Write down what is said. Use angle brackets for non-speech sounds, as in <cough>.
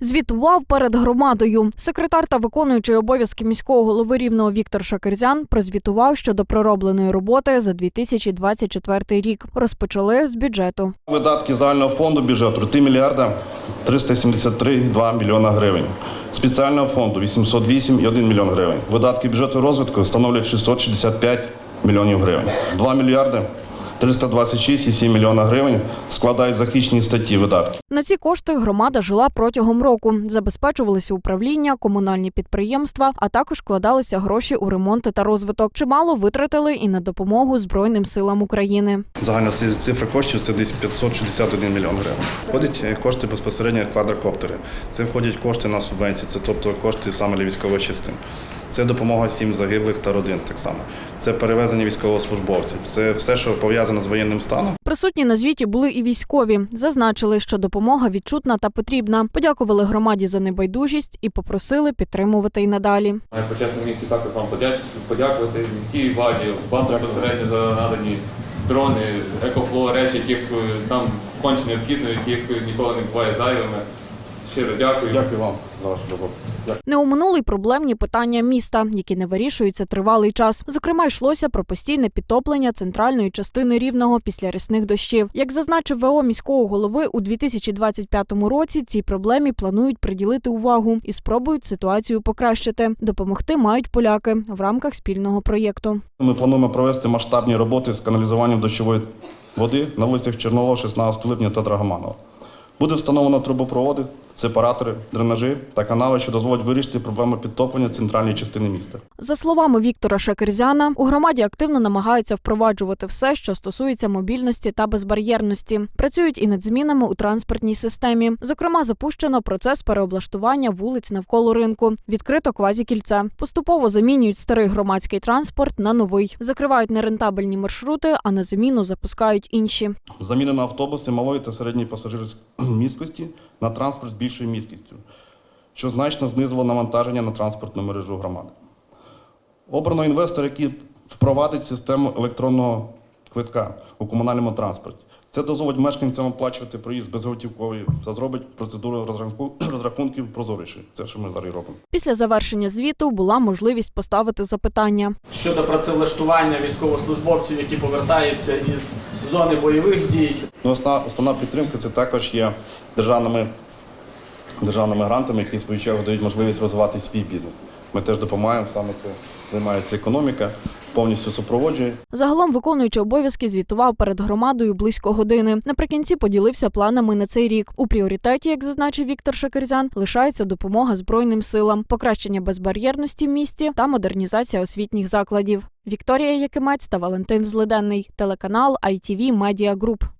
Звітував перед громадою. Секретар та виконуючий обов'язки міського голови рівного Віктор Шакерзян прозвітував щодо проробленої роботи за 2024 рік. Розпочали з бюджету. Видатки загального фонду бюджету 3 мільярда 373,2 мільйона гривень. Спеціального фонду 808,1 мільйон гривень. Видатки бюджету розвитку становлять 665 мільйонів гривень. 2 мільярди 326,7 мільйона гривень складають захищені статті видатків. На ці кошти громада жила протягом року. Забезпечувалися управління, комунальні підприємства, а також вкладалися гроші у ремонти та розвиток. Чимало витратили і на допомогу Збройним силам України. Загальна ци- цифра коштів це десь 561 мільйон гривень. Входять е, кошти безпосередньо квадрокоптери. Це входять кошти на субвенції, це тобто кошти саме для військових частин. Це допомога сім загиблих та родин так само. Це перевезення військовослужбовців. Це все, що пов'язано з воєнним станом. Присутні на звіті були і військові. Зазначили, що допомога відчутна та потрібна. Подякували громаді за небайдужість і попросили підтримувати й надалі. На почесному місці також вам подяч- подякувати міській владі, вам безпосередньо за надані дрони, екофло, речі, яких е, нам конче необхідно, яких ніколи не буває зайвими. Щиро дякую. Дякую вам за вашу роботу. Не оминули й проблемні питання міста, які не вирішуються тривалий час. Зокрема, йшлося про постійне підтоплення центральної частини рівного після рясних дощів. Як зазначив ВО міського голови, у 2025 році цій проблемі планують приділити увагу і спробують ситуацію покращити. Допомогти мають поляки в рамках спільного проєкту. Ми плануємо провести масштабні роботи з каналізуванням дощової води на вулицях Чорнового, 16 липня та Драгоманова. Буде встановлено трубопроводи, сепаратори, дренажі та канави, що дозволять вирішити проблему підтоплення центральної частини міста. За словами Віктора Шекерзяна, у громаді активно намагаються впроваджувати все, що стосується мобільності та безбар'єрності. Працюють і над змінами у транспортній системі. Зокрема, запущено процес переоблаштування вулиць навколо ринку. Відкрито квазікільце. Поступово замінюють старий громадський транспорт на новий. Закривають нерентабельні маршрути, а на заміну запускають інші. Заміна на автобуси малої та середньої пасажирської міськості на транспорт з більшою міськістю, що значно знизило навантаження на транспортну мережу громади. Обрано інвестор, який впровадить систему електронного квитка у комунальному транспорті. Це дозволить мешканцям оплачувати проїзд безготівковий та зробить процедуру розрахунку- <clears throat> розрахунків прозорішою. Це що ми зараз робимо. Після завершення звіту була можливість поставити запитання. щодо працевлаштування військовослужбовців, які повертаються із зони бойових дій. Ну, основна, основна підтримка це також є державними, державними грантами, які в свою чергу дають можливість розвивати свій бізнес. Ми теж допомагаємо, саме це займається економіка, повністю супроводжує. Загалом виконуючи обов'язки звітував перед громадою близько години. Наприкінці поділився планами на цей рік. У пріоритеті, як зазначив Віктор Шакерзян, лишається допомога збройним силам, покращення безбар'єрності в місті та модернізація освітніх закладів. Вікторія Якимець та Валентин Злиденний, телеканал ITV Media Group.